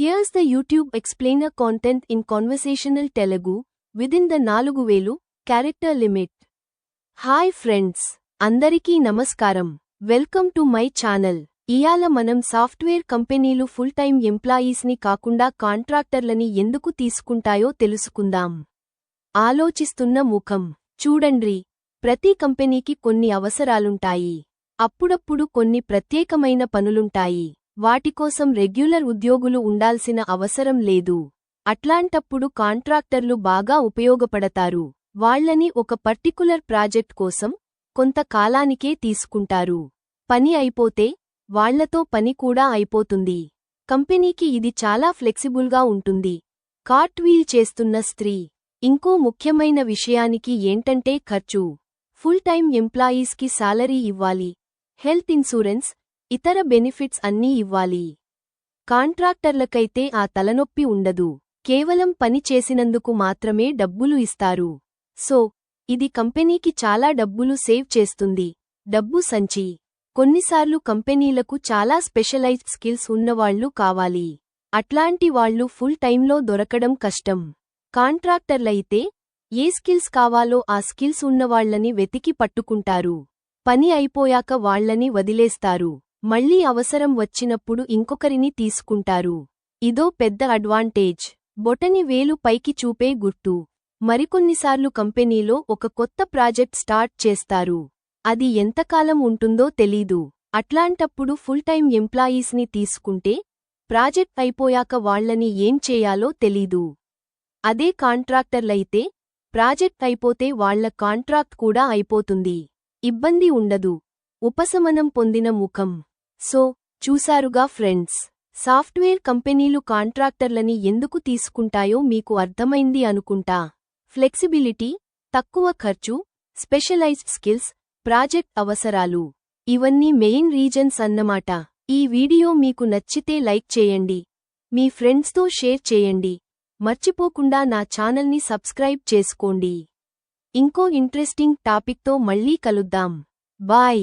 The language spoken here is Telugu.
Here's the YouTube explainer content in conversational Telugu within the నాలుగు వేలు క్యారెక్టర్ లిమిట్ హాయ్ ఫ్రెండ్స్ అందరికీ నమస్కారం వెల్కమ్ టు మై ఛానల్ ఇయాల మనం సాఫ్ట్వేర్ కంపెనీలు ఫుల్ టైం ఎంప్లాయీస్ని కాకుండా కాంట్రాక్టర్లని ఎందుకు తీసుకుంటాయో తెలుసుకుందాం ఆలోచిస్తున్న ముఖం చూడండ్రి ప్రతి కంపెనీకి కొన్ని అవసరాలుంటాయి అప్పుడప్పుడు కొన్ని ప్రత్యేకమైన పనులుంటాయి వాటికోసం రెగ్యులర్ ఉద్యోగులు ఉండాల్సిన అవసరం లేదు. అట్లాంటప్పుడు కాంట్రాక్టర్లు బాగా ఉపయోగపడతారు. వాళ్ళని ఒక పర్టికులర్ ప్రాజెక్ట్ కోసం కొంత కాలానికే తీసుకుంటారు. పని అయిపోతే వాళ్ళతో పని కూడా అయిపోతుంది. కంపెనీకి ఇది చాలా ఫ్లెక్సిబుల్గా ఉంటుంది. కార్ట్ వీల్ చేస్తున్న స్త్రీ. ఇంకో ముఖ్యమైన విషయానికి ఏంటంటే ఖర్చు. ఫుల్ టైం ఎంప్లాయీస్కి సాలరీ ఇవ్వాలి. హెల్త్ ఇన్సూరెన్స్ ఇతర బెనిఫిట్స్ అన్నీ ఇవ్వాలి. కాంట్రాక్టర్లకైతే ఆ తలనొప్పి ఉండదు. కేవలం పని చేసినందుకు మాత్రమే డబ్బులు ఇస్తారు. సో ఇది కంపెనీకి చాలా డబ్బులు సేవ్ చేస్తుంది. డబ్బు సంచి. కొన్నిసార్లు కంపెనీలకు చాలా స్పెషలైజ్డ్ స్కిల్స్ ఉన్నవాళ్ళు కావాలి. అట్లాంటి వాళ్ళు ఫుల్ టైంలో దొరకడం కష్టం. కాంట్రాక్టర్లయితే ఏ స్కిల్స్ కావాలో ఆ స్కిల్స్ ఉన్నవాళ్ళని వెతికి పట్టుకుంటారు. పని అయిపోయాక వాళ్ళని వదిలేస్తారు. మళ్ళీ అవసరం వచ్చినప్పుడు ఇంకొకరిని తీసుకుంటారు. ఇదో పెద్ద అడ్వాంటేజ్. బొటని వేలు పైకి చూపే గుర్తు. మరికొన్నిసార్లు కంపెనీలో ఒక కొత్త ప్రాజెక్ట్ స్టార్ట్ చేస్తారు. అది ఎంతకాలం ఉంటుందో తెలీదు. అట్లాంటప్పుడు ఫుల్ టైం ఎంప్లాయీస్ని తీసుకుంటే ప్రాజెక్ట్ అయిపోయాక వాళ్ళని ఏం చేయాలో తెలీదు. అదే కాంట్రాక్టర్లైతే ప్రాజెక్ట్ అయిపోతే వాళ్ళ కాంట్రాక్ట్ కూడా అయిపోతుంది. ఇబ్బంది ఉండదు. ఉపశమనం పొందిన ముఖం. సో చూసారుగా ఫ్రెండ్స్ సాఫ్ట్వేర్ కంపెనీలు కాంట్రాక్టర్లని ఎందుకు తీసుకుంటాయో మీకు అర్థమైంది అనుకుంటా. ఫ్లెక్సిబిలిటీ తక్కువ ఖర్చు స్పెషలైజ్డ్ స్కిల్స్ ప్రాజెక్ట్ అవసరాలు. ఇవన్నీ మెయిన్ రీజన్స్ అన్నమాట. ఈ వీడియో మీకు నచ్చితే లైక్ చేయండి. మీ ఫ్రెండ్స్తో షేర్ చేయండి. మర్చిపోకుండా నా ఛానల్ని సబ్స్క్రైబ్ చేసుకోండి. ఇంకో ఇంట్రెస్టింగ్ టాపిక్తో మళ్ళీ కలుద్దాం. బాయ్.